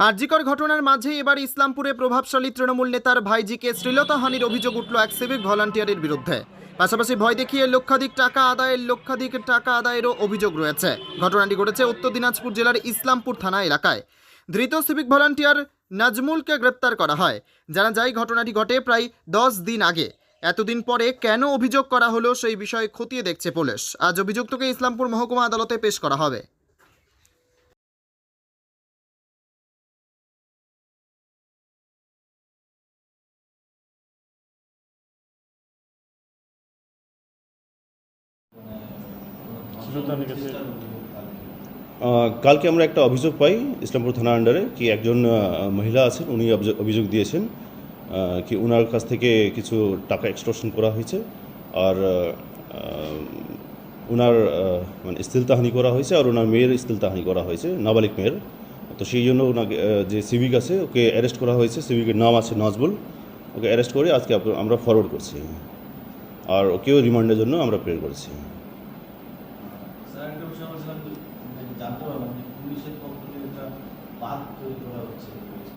আরজিকর ঘটনার মাঝে এবার ইসলামপুরে প্রভাবশালী তৃণমূল নেতার ভাইজিকে শ্লীলতাহানির অভিযোগ উঠল এক সিভিক ভলান্টিয়ারের বিরুদ্ধে। পাশাপাশি ভয় দেখিয়ে লক্ষাধিক টাকা আদায়ের লক্ষাধিক টাকা আদায়েরও অভিযোগ রয়েছে। ঘটনাটি ঘটেছে উত্তর দিনাজপুর জেলার ইসলামপুর থানা এলাকায়। ধৃত সিভিক ভলান্টিয়ার নাজমুলকে গ্রেপ্তার করা হয়। জানা যায়, ঘটনাটি ঘটে প্রায় দশ দিন আগে। এতদিন পরে কেন অভিযোগ করা হলো সেই বিষয়ে খতিয়ে দেখছে পুলিশ। আজ অভিযুক্তকে ইসলামপুর মহকুমা আদালতে পেশ করা হবে। কালকে আমরা একটা অভিযোগ পাই ইসলামপুর থানা আন্ডারে কি একজন মহিলা আছেন, উনি অভিযোগ- দিয়েছেন কি ওনার কাছ থেকে কিছু টাকা এক্সটর্শন করা হয়েছে আর ওনার মানে স্তিলতাহানি করা হয়েছে আর ওনার মেয়ের স্তিলতাহানি করা হয়েছে, নাবালিক মেয়ের। তো সেই জন্য ওনাকে যে সিভিক আছে, ওকে অ্যারেস্ট করা হয়েছে সিভিকের নাম আছে নজবুল। ওকে অ্যারেস্ট করে আজকে আমরা ফরওয়ার্ড করছি। আর ওকেও রিমান্ডের জন্য আমরা প্রেয়ার করেছি। স্যার একটা বিষয় যে জানতে পারলাম যে পুলিশের পক্ষ থেকে একটা বাদ তৈরি করা হচ্ছে।